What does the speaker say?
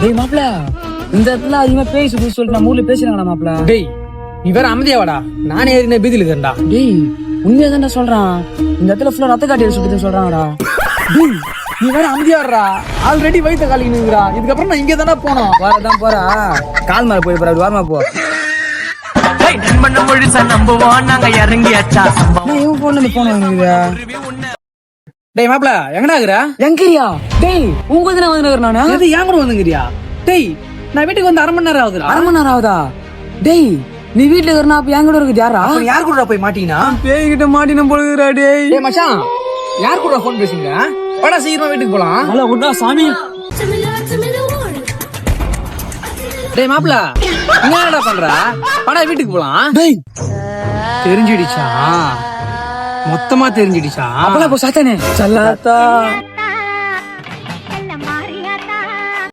டேய் மாப்ள இந்த இடத்துல அதிகமா பேசி போய் சொல்லிட்டு நம்ம ஊர்ல பேசுறாங்கடா மாப்ள டேய் நீ வேற அமைதியாவாடா. நானே ஏறின பீதியில் இருக்கேன்டா. டேய் உண்மையா தான்டா சொல்றான். இந்த இடத்துல ஃபுல்லா ரத்த காட்டி சொல்லிட்டு சொல்றாங்கடா. டேய் நீ வேற அமைதியாடுறா. ஆல்ரெடி வயித்த காலிக்கு நிற்கிறா இதுக்கப்புறம் நான் இங்கே தானே போனோம். வரதான் போறா. கால் மேல போய் போறா அப்படி வாரமா போ. நண்பன் முழுசா நம்புவோம் நாங்க இறங்கியாச்சா? நான் இவன் போன எனக்கு டேய் மாப்ள எங்கடா இருக்கிற? எங்கரியா? டேய் உங்க வந்து நானு? எது ஏன் கூட வந்துங்கிறியா? டேய் நான் வீட்டுக்கு வந்து அரை மணி நேரம் ஆகுதுடா. அரை மணி நேரம் ஆகுதா? டேய் நீ வீட்டுல இருக்கிறனா அப்ப என் கூட இருக்குது யாரா? யார் கூட போய் மாட்டீங்கன்னா பேய்கிட்ட மாட்டின பொழுதுடா டேய். டேய் மச்சான் யார் கூட ஃபோன் பேசுங்க வாடா சீக்கிரமா வீட்டுக்கு போலாம். நல்லா விட்டா சாமி. டேய் மாப்ள என்ன என்னடா பண்ற? வாடா வீட்டுக்கு போலாம். டேய். தெரிஞ்சிடுச்சா? மொத்தமா தெரிஞ்சிடுச்சா? அப்பலாம் சாத்தானே? சல்லாத்தா.